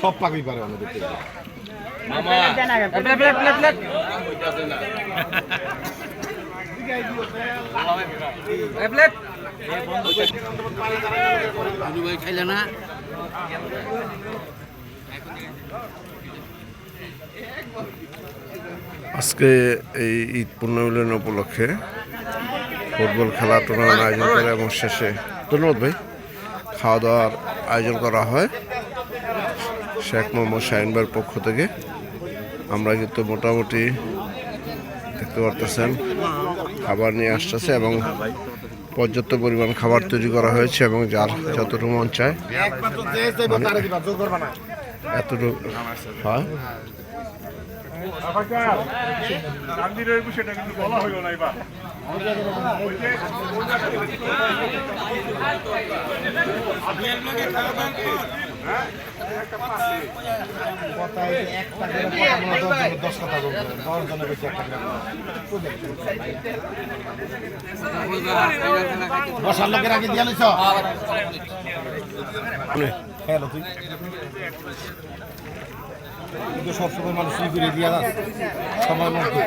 সব পাখি পারে আমাদের থেকে। খাইলে না? আজকে এই ঈদ পূর্ণমিলন উপলক্ষে ফুটবল খেলা টুর্নামেন্ট আয়োজন করে এবং শেষে ধন্যবাদ ভাই। খাওয়া দাওয়ার আয়োজন করা হয়। শেখ মোহাম্মদ শাহিন ভাইয়ের পক্ষ থেকে আমরা কিন্তু মোটামুটি দেখতে পারতেছেন, খাবার নিয়ে আসতেছে এবং পর্যাপ্ত পরিমাণ খাবার তৈরি করা হয়েছে এবং যার যতটুকু মন চায়। এতটুকু, হয় এবার বসার লোকের আগে দিয়ে লইছ? খেয়াল তুই। কিন্তু সবসময় মানুষ চুরি করে দিয়া সময় মতো